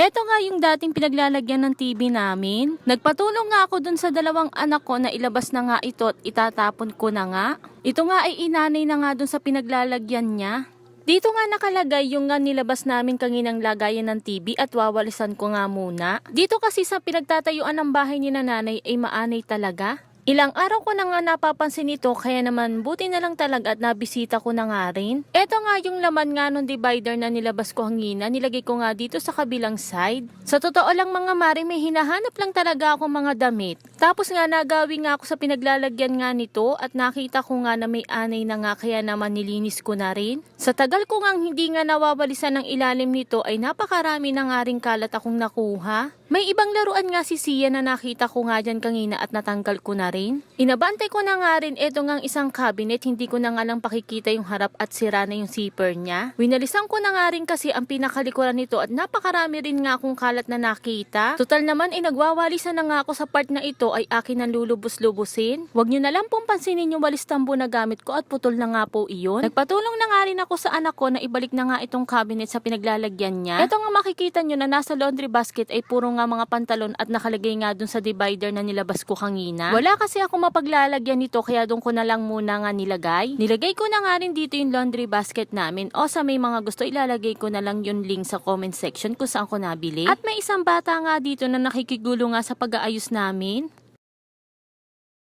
Eto nga yung dating pinaglalagyan ng TV namin. Nagpatulong nga ako dun sa dalawang anak ko na ilabas na nga ito at itatapon ko na nga. Ito nga ay inanay na nga dun sa pinaglalagyan niya. Dito nga nakalagay yung nga nilabas namin kanginang lagayan ng TV at wawalisan ko nga muna. Dito kasi sa pinagtatayuan ng bahay ni nanay ay maanay talaga. Ilang araw ko na nga napapansin ito kaya naman buti na lang talaga at nabisita ko na nga rin. Eto nga yung laman nga nung divider na nilabas ko hangina, nilagay ko nga dito sa kabilang side. Sa totoo lang mga mari, may hinahanap lang talaga ako mga damit. Tapos nga nagawi nga ako sa pinaglalagyan nga nito at nakita ko nga na may anay na nga kaya naman nilinis ko na rin. Sa tagal ko nga hindi nga nawawalisan ng ilalim nito ay napakarami na nga rin kalat akong nakuha. May ibang laruan nga si Sia na nakita ko nga dyan kanina at natanggal ko na rin. Inabante ko na nga rin eto ngang isang cabinet, hindi ko na nga lang pakikita yung harap at sira na yung zipper niya. Winalisan ko na nga rin kasi ang pinakalikuran nito at napakarami rin nga akong kalat na nakita. Total naman ay nagwawalisan na nga ako sa part na ito ay akin ang lulubos-lubusin. Huwag nyo na lang pong pansinin yung walis tambo na gamit ko at putol na nga po iyon. Nagpatulong na nga rin ako sa anak ko na ibalik na nga itong cabinet sa pinaglalagyan niya. Ito nga makikita nyo na nasa laundry basket ay puro nga mga pantalon at nakalagay nga dun sa divider na nilabas ko kanina. Wala kasi ako mapaglalagyan nito kaya dun ko na lang muna nga nilagay. Nilagay ko na nga rin dito yung laundry basket namin o sa may mga gusto ilalagay ko na lang yung link sa comment section kung saan ko nabili. At may isang bata nga dito na nakikigulo nga sa pag-aayos namin.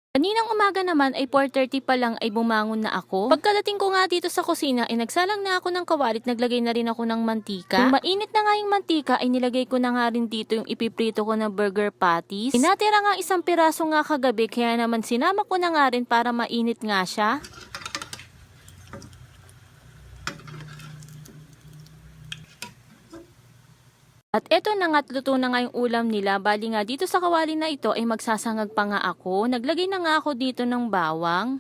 Kaninang umaga naman ay 4.30 pa lang ay bumangon na ako. Pagkadating ko nga dito sa kusina ay nagsalang na ako ng kawalit, naglagay na rin ako ng mantika. Kung mainit na nga yung mantika ay nilagay ko na nga rin dito yung ipiprito ko na burger patties. Tinatira nga isang piraso nga kagabi kaya naman sinama ko na nga rin para mainit nga siya. At eto na nga't luto na nga yung ulam nila. Bali nga dito sa kawali na ito ay magsasangag pa nga ako. Naglagay na nga ako dito ng bawang.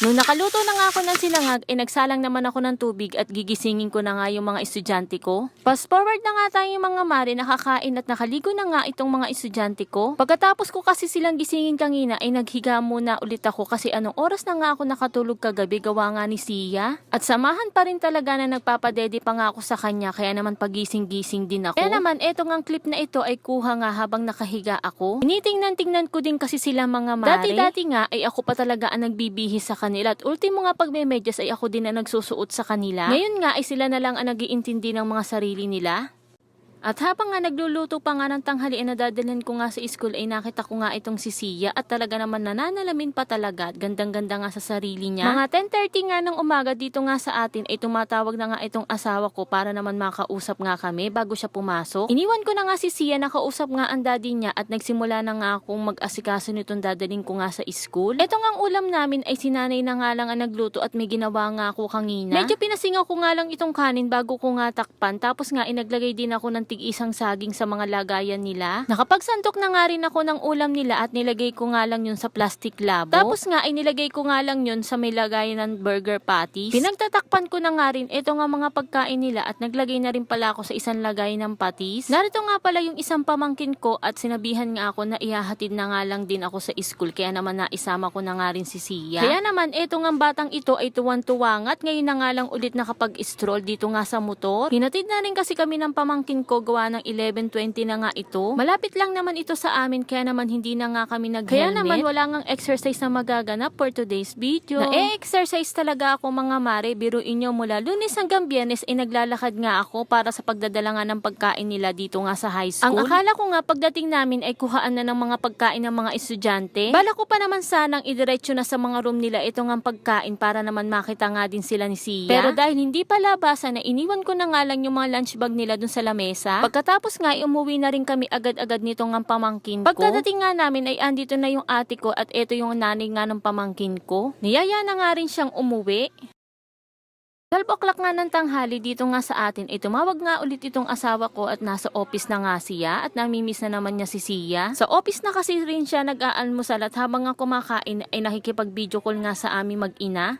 Nung nakaluto na nga ako ng sinangag, eh nagsalang naman ako ng tubig at gigisingin ko na nga yung mga estudyante ko. Fast forward na nga tayo mga mare, nakakain at nakaligo na nga itong mga estudyante ko. Pagkatapos ko kasi silang gisingin kanina, ay naghiga muna ulit ako kasi anong oras na nga ako nakatulog kagabi gawa nga ni Sia. At samahan pa rin talaga na nagpapadede pa nga ako sa kanya, kaya naman pagising-gising din ako. Kaya naman, eto nga clip na ito ay kuha nga habang nakahiga ako. Tinitingnan-tingnan ko din kasi sila mga mare. Dati-dati nga ay ako pa talaga ang nagbibihis sa kanila at ultimo nga pag may medyas ay ako din ang nagsusuot sa kanila. Ngayon nga ay sila na lang ang nagiintindi ng mga sarili nila. At habang nga nagluluto pa nga ng tanghali ay nadadalhin ko nga sa school ay nakita ko nga itong si Sia at talaga naman nananalamin pa talaga at gandang-ganda nga sa sarili niya. Mga 10.30 nga ng umaga dito nga sa atin ay tumatawag na nga itong asawa ko para naman makausap nga kami bago siya pumasok. Iniwan ko na nga si Sia nakausap nga ang daddy niya at nagsimula na nga akong mag-asikaso nitong dadalhin ko nga sa school. Ito nga ang ulam namin ay sinanay na nga lang ang nagluto at may ginawa nga ako kanina. Medyo pinasingaw ko nga lang itong kanin bago ko nga takpan tapos nga inaglagay din ako ng tig isang saging sa mga lagayan nila. Nakapagsantok na nga rin ako ng ulam nila at nilagay ko nga lang yun sa plastic labo. Tapos nga ay nilagay ko nga lang yun sa may lagayan ng burger patties. Pinagtatakpan ko na nga rin ito nga mga pagkain nila at naglagay na rin pala ako sa isang lagay ng patties. Narito nga pala yung isang pamangkin ko at sinabihan nga ako na ihahatid na nga lang din ako sa school kaya naman naisama ko na nga rin si Sia. Kaya naman ito nga batang ito ay tuwan-tuwa nga at ngayon na nga lang ulit nakapag-stroll dito nga sa motor. Hinatid na rin kasi kami ng pamangkin ko gawa ng 11.20 na nga ito. Malapit lang naman ito sa amin kaya naman hindi na nga kami nag-helmet. Kaya naman wala ngang exercise na magaganap for today's video. Na-exercise talaga ako mga mare. Biruin nyo mula lunes hanggang biyernes ay naglalakad nga ako para sa pagdadala nga ng pagkain nila dito nga sa high school. Ang akala ko nga pagdating namin ay kuhaan na ng mga pagkain ng mga estudyante. Bala ko pa naman sanang idiretso na sa mga room nila ito nga pagkain para naman makita nga din sila ni Sia. Pero dahil hindi pa labasan na iniwan ko na nga lang yung mga lunch bag nila dun sa lamesa. Pagkatapos nga ay umuwi na rin kami agad-agad nito nga pamangkin ko. Pagkadating nga namin ay andito na yung ate ko at ito yung nanay nga ng pamangkin ko. Niyaya na nga rin siyang umuwi. 12 o'clock nga ng tanghali dito nga sa atin, ay tumawag nga ulit itong asawa ko at nasa office na nga siya at namimiss na naman niya si Sia. Sa office na kasi rin siya nag-aalmusal at habang nga kumakain ay nakikipag-video call nga sa aming mag-ina.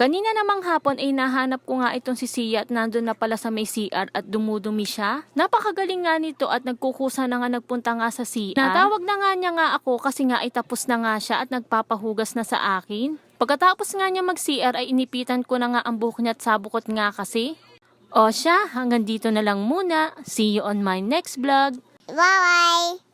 Kanina namang hapon ay nahanap ko nga itong si Sia at nandun na pala sa may CR at dumudumi siya. Napakagaling nga nito at nagkukusa na nga nagpunta nga sa CR. Natawag na nga niya nga ako kasi nga ay tapos na nga siya at nagpapahugas na sa akin. Pagkatapos nga niya mag-CR ay inipitan ko na nga ang buhok niya at sabukot nga kasi. O siya, hanggang dito na lang muna. See you on my next vlog. Bye-bye.